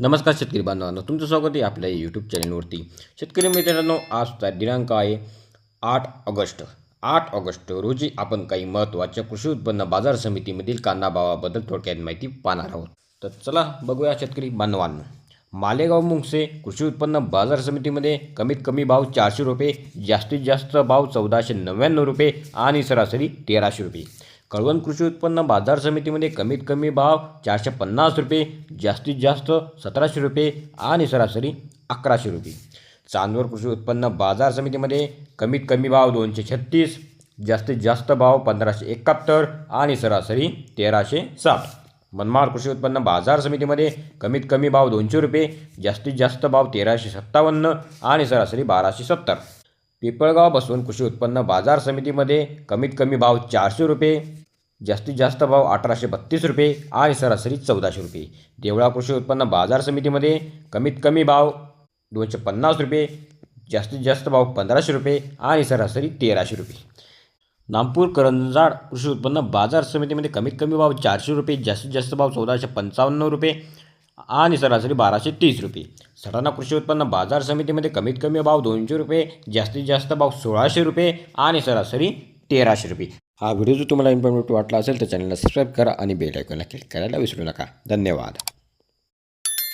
नमस्कार शेतकरी बांधवांनो तुमचं स्वागत आहे आपल्या यूट्यूब चॅनलवरती शेतकरी मित्रांनो आजचा दिनांक आहे आठ ऑगस्ट. आठ ऑगस्ट रोजी आपण काही महत्त्वाच्या कृषी उत्पन्न बाजार समितीमधील कांदा भावाबद्दल थोडक्यात माहिती पाहणार आहोत. तर चला बघूया शेतकरी बांधवांनो. मालेगाव मुंगसे कृषी उत्पन्न बाजार समितीमध्ये कमीत कमी भाव चारशे रुपये जास्तीत जास्त भाव चौदाशे नव्याण्णव रुपये आणि सरासरी तेराशे रुपये. कळवण कृषी उत्पन्न बाजार समितीमध्ये कमीत कमी भाव चारशे पन्नास रुपये जास्तीत जास्त सतराशे रुपये आणि सरासरी अकराशे रुपये. चांदवर कृषी उत्पन्न बाजार समितीमध्ये कमीत कमी भाव दोनशे छत्तीस जास्तीत जास्त भाव पंधराशे एकाहत्तर आणि सरासरी तेराशे साठ. मनमाड कृषी उत्पन्न बाजार समितीमध्ये कमीत कमी भाव दोनशे रुपये जास्तीत जास्त भाव तेराशे सत्तावन्न आणि सरासरी बाराशे सत्तर. पिपळगाव बसवंत कृषी उत्पन्न बाजार समितीमध्ये कमीत कमी भाव चारशे रुपये जास्तीत जास्त भाव अठराशे बत्तीस रुपये आणि सरासरी चौदाशे रुपये. देवळा कृषी उत्पन्न बाजार समितीमध्ये कमीत कमी भाव दोनशे पन्नास रुपये जास्तीत जास्त भाव पंधराशे रुपये आणि सरासरी तेराशे रुपये. नागपूर करंजाड कृषी उत्पन्न बाजार समितीमध्ये कमीत कमी भाव चारशे रुपये जास्तीत जास्त भाव चौदाशे पंचावन्न रुपये आणि सरासरी बाराशे तीस रुपये. सटाणा कृषी उत्पन्न बाजार समितीमध्ये कमीत कमी भाव दोनशे रुपये जास्तीत जास्त भाव सोळाशे रुपये आणि सरासरी तेराशे रुपये. हा व्हिडिओ जर तुम्हाला इन्फॉर्मेटिव्ह वाटला असेल तर चॅनलला सबस्क्राईब करा आणि बेल आयकॉनला क्लिक करायला विसरू नका. धन्यवाद.